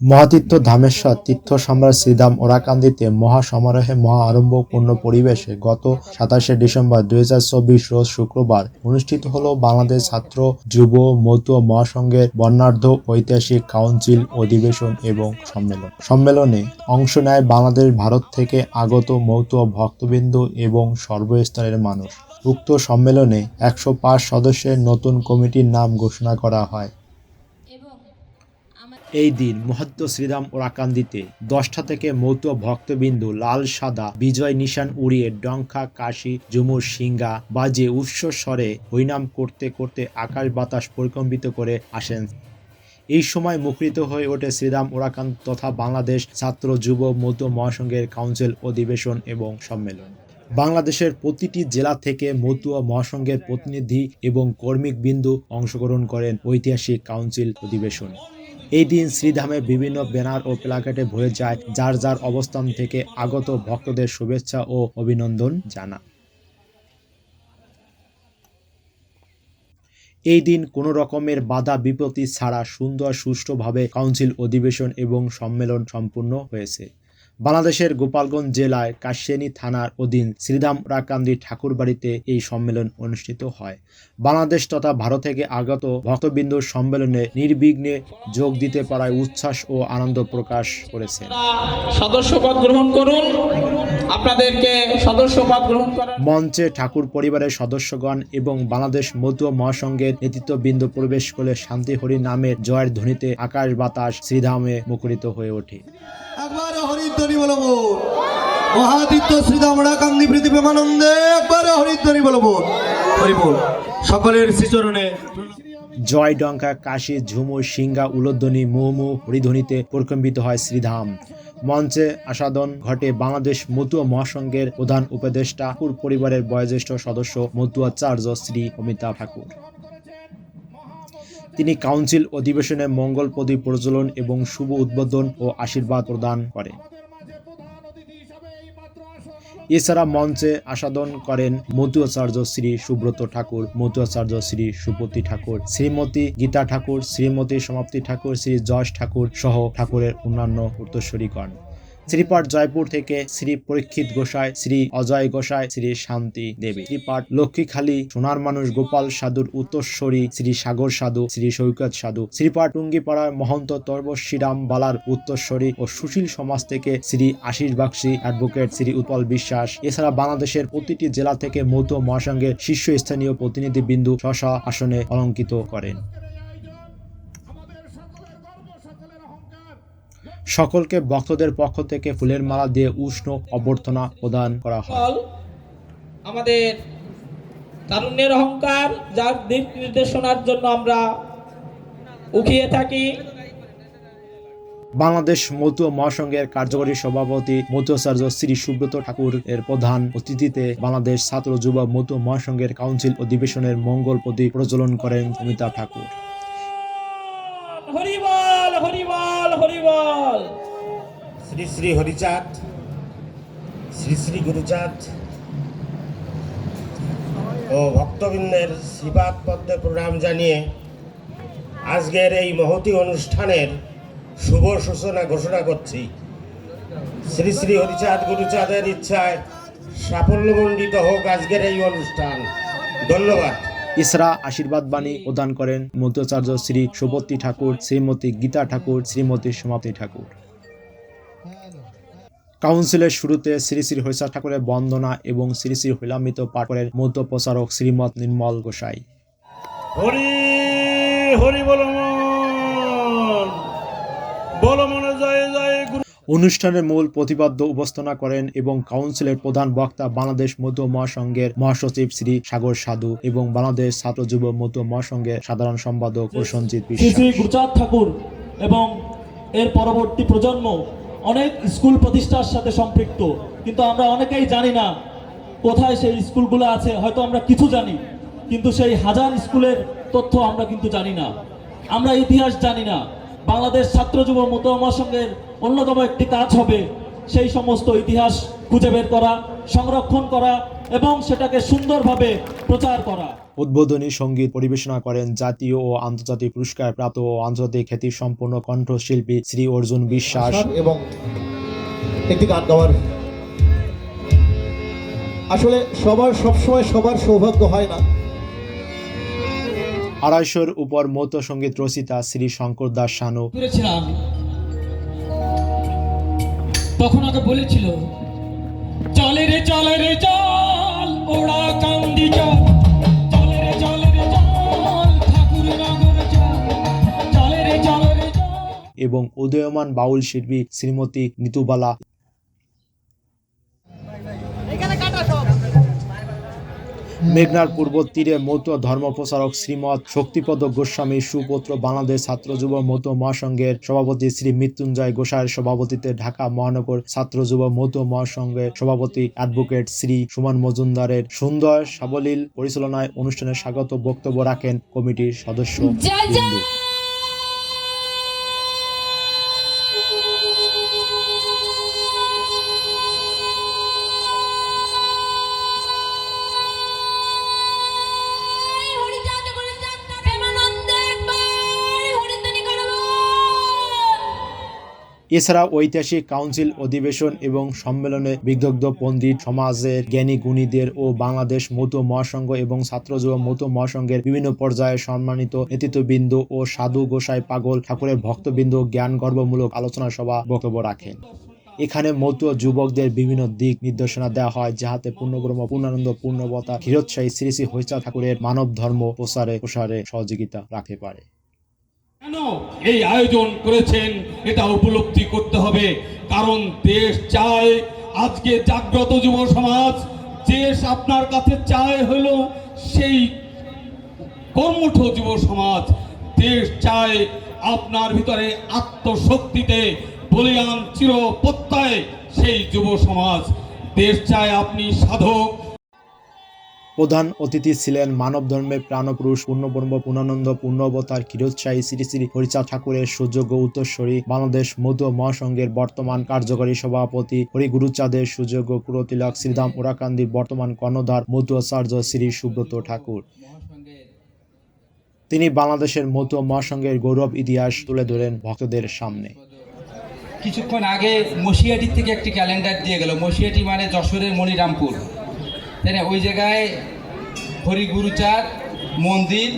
মহাতীর্থ ধামেশ্বর, তীর্থ সম্রাট শ্রীধাম ওরাকান্দিতে মহা সমারোহে মহা আড়ম্বরপূর্ণ পরিবেশে গত সাতাশে ডিসেম্বর দু হাজার চব্বিশ রোজ শুক্রবার অনুষ্ঠিত হল বাংলাদেশ ছাত্র, যুব মতো মহাসংঘের বর্ণাঢ্য ঐতিহাসিক কাউন্সিল অধিবেশন এবং সম্মেলন। সম্মেলনে অংশ নেয় বাংলাদেশ, ভারত থেকে আগত মৌত ভক্তবৃন্দ এবং সর্বস্তরের মানুষ। উক্ত সম্মেলনে একশো পাঁচ সদস্যের নতুন কমিটির নাম ঘোষণা করা হয়। এবং এই দিন মহত্ব শ্রীরাম ওরাকান্দিতে দশটা থেকে মৌত ভক্তবিন্দু লাল সাদা, বিজয় নিশান উড়িয়ে ডঙ্কা, কাশি, ঝুমুর সিঙ্গা বাজে উৎস স্বরে হরিনাম করতে করতে আকাশ বাতাস পরিকম্পিত করে আসেন। এই সময় মুখরিত হয়ে ওঠে শ্রীরাম ওরাকান্ত তথা বাংলাদেশ ছাত্র যুব মধ্য মহাসংঘের কাউন্সিল অধিবেশন এবং সম্মেলন। বাংলাদেশের প্রতিটি জেলা থেকে মতুয়া মহাসংঘের প্রতিনিধি এবং কর্মিক বিন্দু অংশগ্রহণ করেন ঐতিহাসিক কাউন্সিল অধিবেশন। এই দিন শ্রীধামে বিভিন্ন ব্যানার ও প্লাকেটে ভরে যায় যার যার অবস্থান থেকে আগত ভক্তদের শুভেচ্ছা ও অভিনন্দন জানা এই দিন কোনো রকমের বাধা বিপত্তি ছাড়া সুন্দর সুষ্ঠুভাবে কাউন্সিল অধিবেশন এবং সম্মেলন সম্পূর্ণ হয়েছে। বাংলাদেশের গোপালগঞ্জ জেলায় কাশিয়ানী থানার অধীন শ্রীধাম রাকান্দি ঠাকুরবাড়িতে এই সম্মেলন অনুষ্ঠিত হয়। বাংলাদেশ তথা ভারত থেকে আগত ভক্তবিন্দুর সম্মেলনে নির্বিঘ্নে যোগ দিতে পারায় উচ্ছ্বাস ও আনন্দ প্রকাশ করেছে। সদস্যপদ গ্রহণ করুন। আপনাদেরকে সদস্যপদ গ্রহণ মঞ্চে ঠাকুর পরিবারের সদস্যগণ এবং বাংলাদেশ মতুয়া মহাসংঘের নেতৃত্ববৃন্দ প্রবেশ করে শান্তি হরি নামের জয়ের ধ্বনিতে আকাশ বাতাস শ্রীধামে মুখরিত হয়ে ওঠে। একবারে মহাদিত্য শ্রীদামড়া কান্দি প্রীতি প্রেমানন্দে একবারে হরিদ্বনি বলব হরিবোল সকলের শ্রীচরণে। জয় ডঙ্কা, কাশি ঝুমুর সিংহা, উলোধ্বনি মুহমু হরিধ্বনিতে প্রকম্পিত হয় শ্রীধাম। মঞ্চে আসাদন ঘটে বাংলাদেশ মতুয়া মহাসংঘের প্রধান উপদেষ্টা, ঠাকুর পরিবারের বয়োজ্যেষ্ঠ সদস্য, মতুয়াচার্য শ্রী অমিতাভ ঠাকুর। তিনি কাউন্সিল অধিবেশনে মঙ্গল প্রদীপ প্রজ্বলন এবং শুভ উদ্বোধন ও আশীর্বাদ প্রদান করেন এছাড়া মঞ্চে আসাদন করেন মতুয়াচার্য শ্রী সুব্রত ঠাকুর মতুয়াচার্য শ্রী সুপতি ঠাকুর, শ্রীমতী গীতা ঠাকুর, শ্রীমতী সমাপ্তি ঠাকুর, শ্রী যশ ঠাকুর সহ ঠাকুরের অন্যান্য উত্তরস্বরীগণ। শ্রীপাঠ জয়পুর থেকে শ্রী পরীক্ষিত গোসাই, শ্রী অজয় গোসাই, শ্রী শান্তি দেবী। শ্রীপাঠ লক্ষ্মীখালী, সোনার মানুষ গোপাল সাধুর উত্তরস্বরী, শ্রী সাগর সাধু, শ্রী সৈকত সাধু। শ্রীপাঠ টুঙ্গিপাড়ার মহন্ত তর্বশ্রীরাম বালার উত্তরস্বরী ও সুশীল সমাজ থেকে শ্রী আশিস বাগসি অ্যাডভোকেট শ্রী উৎপল বিশ্বাস। এছাড়া বাংলাদেশের প্রতিটি জেলা থেকে মৌত মহাসংঘের শীর্ষস্থানীয় প্রতিনিধি বিন্দু স্ব আসনে অলঙ্কিত করেন। সকলকে ভক্তদের পক্ষ থেকে ফুলের মালা দিয়ে উষ্ণ অভ্যর্থনা প্রদান করা হয়। আমাদের তারুণ্যের অহংকার যার দিক নির্দেশনার জন্য আমরা উঠিয়ে থাকি। বাংলাদেশ মতুয়া মহাসংঘের কার্যকরী সভাপতি মতুয়াচার্য শ্রী সুব্রত ঠাকুর এর প্রধান অতিথিতে বাংলাদেশ ছাত্র যুব মতুয়া মহাসংঘের কাউন্সিল অধিবেশনের মঙ্গল প্রদীপ প্রজ্বলন করেন অমিতাভ ঠাকুর হরিবল হরিবল হরিবল শ্রী শ্রী হরিচাঁদ, শ্রী শ্রী গুরুচাঁদ ও ভক্তবৃন্দের শ্রীপাদ পদ্মে প্রণাম জানিয়ে আজকের এই মহতি অনুষ্ঠানের শুভ সূচনা ঘোষণা করছি। শ্রী শ্রী হরিচাঁদ গুরুচাঁদের ইচ্ছায় সাফল্যমণ্ডিত হোক আজকের এই অনুষ্ঠান। ধন্যবাদ। ইসরা আশীর্বাদ বাণী প্রদান করেন মতুয়াচার্য শ্রী সুপতি ঠাকুর, শ্রীমতী গীতা ঠাকুর, শ্রীমতী সমাপ্তি ঠাকুর। কাউন্সিলের শুরুতে শ্রী শ্রী হরিষা ঠাকুরের বন্দনা এবং শ্রী শ্রী হৈলামিত পাঠ করেন মধ্য প্রচারক শ্রীমৎ নির্মল গোসাই। হরি হরি বল বল মনে জয় জয় অনুষ্ঠানের মূল প্রতিপাদ্য উপস্থাপনা করেন এবং কাউন্সিলের প্রধান বক্তা বাংলাদেশ মধ্য মহাসংঘের মহাসচিব শ্রী সাগর সাধু এবং বাংলাদেশ ছাত্র যুব মধ্য মহাসংঘের সাধারণ সম্পাদক প্রসঞ্জিৎ শ্রী বিশ্বাস ঠাকুর এবং এর পরবর্তী প্রজন্ম অনেক স্কুল প্রতিষ্ঠার সাথে সম্পৃক্ত, কিন্তু আমরা অনেকেই জানি না কোথায় সেই স্কুলগুলো আছে, হয়তো আমরা কিছু জানি, কিন্তু সেই হাজার স্কুলের তথ্য আমরা কিন্তু জানি না। আমরা ইতিহাস জানি না। বাংলাদেশ ছাত্র যুব মোতমা সঙ্গের অন্যতম একটি কাজ হবে সেই সমস্ত ইতিহাস খুঁজে বের করা, সংরক্ষণ করা এবং সেটাকে সুন্দরভাবে প্রচার করা। উদ্বোধনী সংগীত পরিবেশনা করেন জাতীয় ও আন্তর্জাতিক পুরস্কার প্রাপ্ত ও আন্তর্জাতিক খ্যাতি সম্পন্ন কণ্ঠশিল্পী শ্রী অর্জুন বিশ্বাস। এবং একটি গান গাওয়ার। আসলে সবার সবসময় সবার সৌভাগ্য হয় না। আড়াইশোর উপর মৌত সংগীত রচিতা শ্রী শঙ্কর দাস করেছিলাম তখন আগে বলেছিল চলে রে চলে রে চল ওরা কান্দি চলে। এবং উদয়মান বাউল শিল্পী শ্রীমতী নিতুবালা। মেঘনার পূর্ব তীরে মৌত ধর্ম প্রচারক শ্রীমৎ শক্তিপদ গোস্বামী সুপুত্র বাংলাদেশ ছাত্র যুব মৌত মহাসংঘের সভাপতি শ্রী মৃত্যুঞ্জয় গোসাইয়ের সভাপতিতে ঢাকা মহানগর ছাত্র যুব মৌত মহাসংঘের সভাপতি অ্যাডভোকেট শ্রী সুমন মজুমদারের সুন্দর সাবলীল পরিচালনায় অনুষ্ঠানে স্বাগত বক্তব্য রাখেন কমিটির সদস্য। এছাড়া ঐতিহাসিক কাউন্সিল, অধিবেশন এবং সম্মেলনে বিদগ্ধ পণ্ডিত সমাজের জ্ঞানী গুণীদের ও বাংলাদেশ মৌত মহাসংঘ এবং ছাত্র যুব মৌত মহাসংঘের বিভিন্ন পর্যায়ে সম্মানিত নেতৃত্ববৃন্দ ও সাধু গোসাই পাগল ঠাকুরের ভক্তবৃন্দ জ্ঞান গর্বমূলক আলোচনা সভা বক্তব্য রাখেন। এখানে মৌত যুবকদের বিভিন্ন দিক নির্দেশনা দেওয়া হয়, যাহাতে পূর্ণব্রহ্ম, পূর্ণানন্দ, পূর্ণবতা, ক্ষীরোৎসাহী শ্রী শ্রী হইচা ঠাকুরের মানব ধর্ম প্রসারে প্রসারে সহযোগিতা রাখতে পারে। কেন এই আয়োজন করেছেন? এটা উপলব্ধি করতে হবে। কারণ দেশ চায় আজকে জাগ্রত যুব সমাজ, দেশ আপনার কাছে চায় হলো সেই কর্মঠ যুব সমাজ। দেশ চায় আপনার ভিতরে আত্মশক্তিতে বলিয়ান চির প্রত্যয় সেই যুব সমাজ। দেশ চায় আপনি সাধক প্রধান অতিথি ছিলেন মানব ধর্মের প্রাণপুরুষ পূর্ণব্রহ্ম, পূর্ণানন্দ, পূর্ণবতার ক্ষীরোৎসাহী শ্রী শ্রী হরিচাঁদ ঠাকুরের সুযোগ্য উত্তরস্বরী বাংলাদেশ মধ্য মহাসংঘের বর্তমান কার্যকরী সভাপতি হরিগুরুচাঁদের সুযোগ্য কুরতিলক শ্রীধাম ওরাকান্দির বর্তমান কর্ণধার মধুয়াচার্য শ্রী সুব্রত ঠাকুর। তিনি বাংলাদেশের মধ্য মহাসংঘের গৌরব ইতিহাস তুলে ধরেন ভক্তদের সামনে। কিছুক্ষণ আগে মশিয়াটি থেকে একটি ক্যালেন্ডার দিয়ে গেল। মশিয়াটি মানে যশোরের মনিরামপুর। না ওই জায়গায় হরিগুরুচার মন্দির,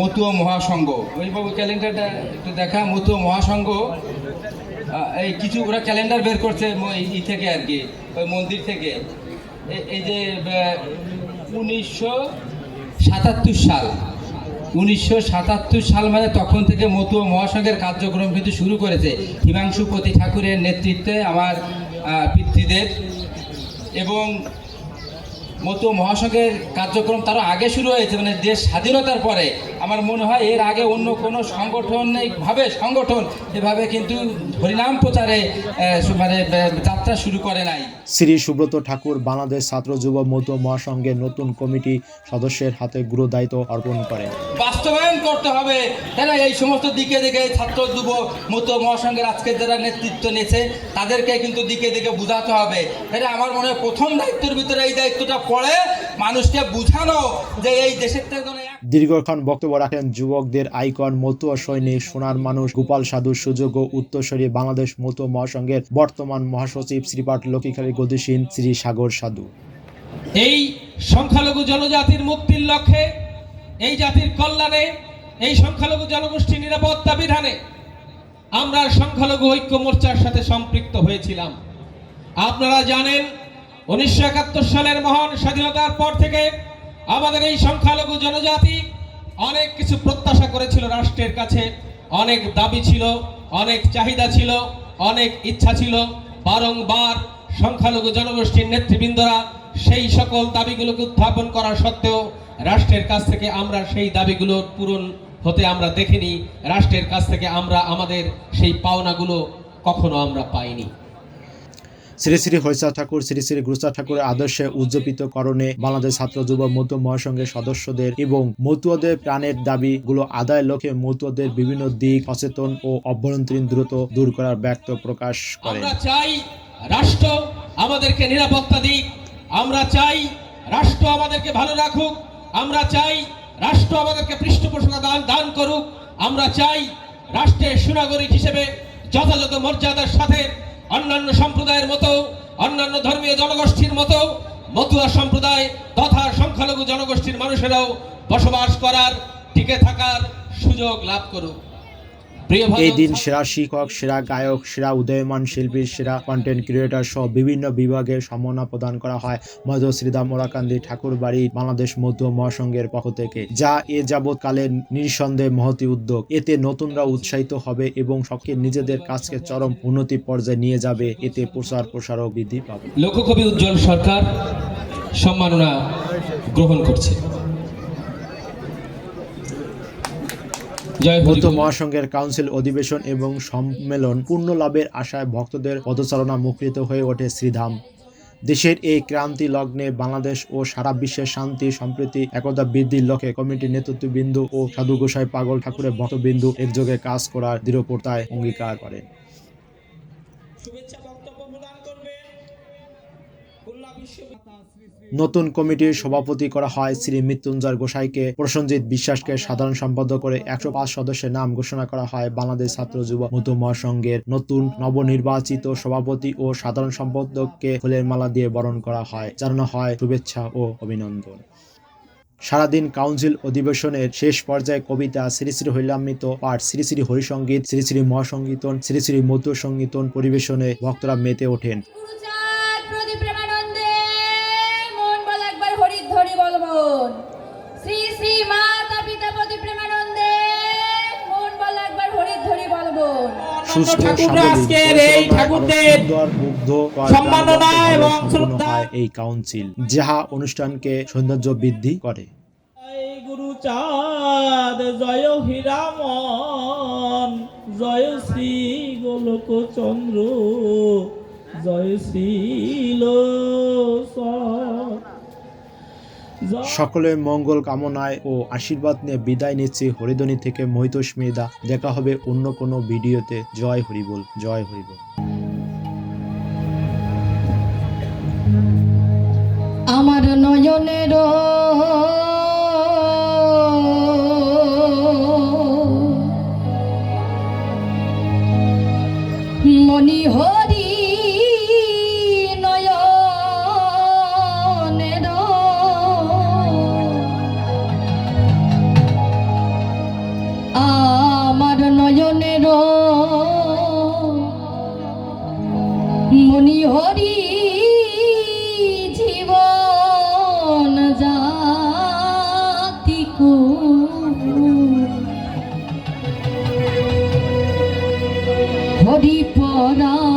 মতুয়া মহাসংঘ। ওই বাবু ক্যালেন্ডারটা একটু দেখা, মতুয়া মহাসংঘ। এই কিছু ওরা ক্যালেন্ডার বের করছে ই থেকে আর কি, ওই মন্দির থেকে। এই যে উনিশশো সাতাত্তর সাল। উনিশশো সাতাত্তর সাল মানে তখন থেকে মতুয়া মহাসংঘের কার্যক্রম কিন্তু শুরু করেছে হিমাংশুপতি ঠাকুরের নেতৃত্বে আমার পিতৃদের। এবং মতুয়া মহাসংঘের কার্যক্রম তারও আগে শুরু হয়েছে মানে দেশ স্বাধীনতার পরে। আমার মনে হয় এর আগে অন্য কোনো সংগঠনিকভাবে সংগঠন এভাবে কিন্তু হরিনাম প্রচারে মানে যাত্রা শুরু করে নাই। শ্রী সুব্রত ঠাকুর বাংলাদেশ ছাত্র যুব মধ্য মহাসংঘের নতুন কমিটি সদস্যের হাতে গুরু দায়িত্ব অর্পণ করেন বাস্তবায়ন করতে হবে। তাই না এই সমস্ত দিকে দিকে ছাত্র যুব মতো মহাসংঘের আজকে যারা নেতৃত্ব নিয়েছে তাদেরকে কিন্তু দিকে দিকে বোঝাতে হবে। তাই আমার মনে হয় প্রথম দায়িত্বের ভিতরে এই দায়িত্বটা পড়ে। মানুষকে বুঝানো যে এই দেশের দীর্ঘক্ষণ বক্তব্য রাখেন যুবকদের আইকন মতুয়া সৈনিক সোনার মানুষ গোপাল সাধু সুযোগ্য উত্তরসরী বাংলাদেশ মতুয়া মহাসংঘের বর্তমান মহাসচিব শ্রীপাঠ লক্ষ্মীখালী গতিসীন শ্রী সাগর সাধু। এই সংখ্যালঘু জনজাতির মুক্তির লক্ষ্যে এই জাতির কল্যাণে এই সংখ্যালঘু জনগোষ্ঠী নিরাপত্তা বিধানে আমরা সংখ্যালঘু ঐক্য মোর্চার সাথে সম্পৃক্ত হয়েছিলাম। আপনারা জানেন উনিশশো একাত্তর সালের মহান স্বাধীনতার পর থেকে আমাদের এই সংখ্যালঘু জনজাতি অনেক কিছু প্রত্যাশা করেছিল রাষ্ট্রের কাছে, অনেক দাবি ছিল, অনেক চাহিদা ছিল, অনেক ইচ্ছা ছিল। বারংবার সংখ্যালঘু জনগোষ্ঠীর নেতৃবৃন্দরা সেই সকল দাবিগুলোকে উত্থাপন করা সত্ত্বেও রাষ্ট্রের কাছ থেকে আমরা সেই দাবিগুলো পূরণ হতে আমরা দেখিনি। রাষ্ট্রের কাছ থেকে আমরা আমাদের সেই পাওনাগুলো কখনো আমরা পাইনি। শ্রী শ্রী হরিচাঁদ ঠাকুর, শ্রী শ্রী গুরুচাঁদ ঠাকুরের আদর্শে উজ্জীবিত করণে বাংলাদেশ ছাত্র যুব মধ্য মহাসংঘের সদস্যদের এবং মতুয়াদের প্রাণের দাবিগুলো আদায় লক্ষ্যে মতুয়াদের বিভিন্ন দিক সচেতন ও অভ্যন্তরীণ দ্রুত দূর করার ব্যক্ত প্রকাশ করেন। আমরা চাই রাষ্ট্র আমাদেরকে নিরাপত্তা দিক, আমরা চাই রাষ্ট্র আমাদেরকে ভালো রাখুক, আমরা চাই রাষ্ট্র আমাদেরকে পৃষ্ঠপোষকতা দান দান করুক, আমরা চাই রাষ্ট্রের সুনাগরিক হিসেবে যথাযথ মর্যাদার সাথে অন্যান্য সম্প্রদায়ের মতো, অন্যান্য ধর্মীয় জনগোষ্ঠীর মতো, মতুয়া সম্প্রদায় তথা সংখ্যালঘু জনগোষ্ঠীর মানুষেরাও বসবাস করার, টিকে থাকার সুযোগ লাভ করুক। এই দিন সেরা শিক্ষক সেরা গায়ক সেরা উদয়মান শিল্পী সেরা কন্টেন্ট ক্রিয়েটর সহ বিভিন্ন বিভাগে সম্মাননা প্রদান করা হয় মধ্য শ্রীদাম ওরাকান্দি ঠাকুর বাড়ি বাংলাদেশ মধ্য মহাসংঘের পক্ষ থেকে যা এ যাবৎ যাবৎকালে নিঃসন্দেহে মহতি উদ্যোগ। এতে নতুনরা উৎসাহিত হবে এবং সকলে নিজেদের কাজকে চরম উন্নতি পর্যায়ে নিয়ে যাবে। এতে প্রচার প্রসারও বৃদ্ধি পাবে। লোককবি উজ্জ্বল সরকার সম্মাননা গ্রহণ করছে। বল। মহাসংঘের কাউন্সিল অধিবেশন এবং সম্মেলন পূর্ণ লাভের আশায় ভক্তদের পদচারণা মুখরিত হয়ে ওঠে শ্রীধাম দেশের এই ক্রান্তি লগ্নে বাংলাদেশ ও সারা বিশ্বের শান্তি সম্প্রীতি একতা বৃদ্ধির লক্ষ্যে কমিটির নেতৃত্ববৃন্দ ও সাধু গোসাই পাগল ঠাকুরের ভক্তবিন্দু একযোগে কাজ করার দৃঢ়প্রতায় অঙ্গীকার করেন নতুন কমিটির সভাপতি করা হয়। শ্রী মৃত্যুঞ্জয় গোসাইকে প্রসঞ্জিৎ বিশ্বাসকে সাধারণ সম্পাদক করে একশো পাঁচ সদস্যের নাম ঘোষণা করা হয়। বাংলাদেশ ছাত্র যুব মুক্ত মহাসংঘের নতুন নবনির্বাচিত সভাপতি ও সাধারণ সম্পাদককে ফুলের মালা দিয়ে বরণ করা হয়, জানানো হয় শুভেচ্ছা ও অভিনন্দন। সারাদিন কাউন্সিল অধিবেশনের শেষ পর্যায়ে কবিতা শ্রী শ্রী হৈলামৃত পাঠ, শ্রী শ্রী হরিসঙ্গীত শ্রী শ্রী মহাসঙ্গীতন শ্রী শ্রী মধু সঙ্গীতন পরিবেশনে ভক্তরা মেতে ওঠেন। সুস্থ আজকের এই ঠাকুরদের মুগ্ধ সম্মাননা এবং শ্রদ্ধা এই কাউন্সিল যাহা অনুষ্ঠানকে সৌন্দর্য বৃদ্ধি করে। জয় গুরুচাঁদ জয় হীরামন জয় শ্রী গোলক চন্দ্র জয় শ্রীল সকলের মঙ্গল কামনায় ও আশীর্বাদ নিয়ে বিদায় নিচ্ছি হরিধ্বনি থেকে মহিতোষ মেয়েদা দেখা হবে অন্য কোনো ভিডিওতে। জয় হরিবল জয় হরিবল। আমার নয়নের সারা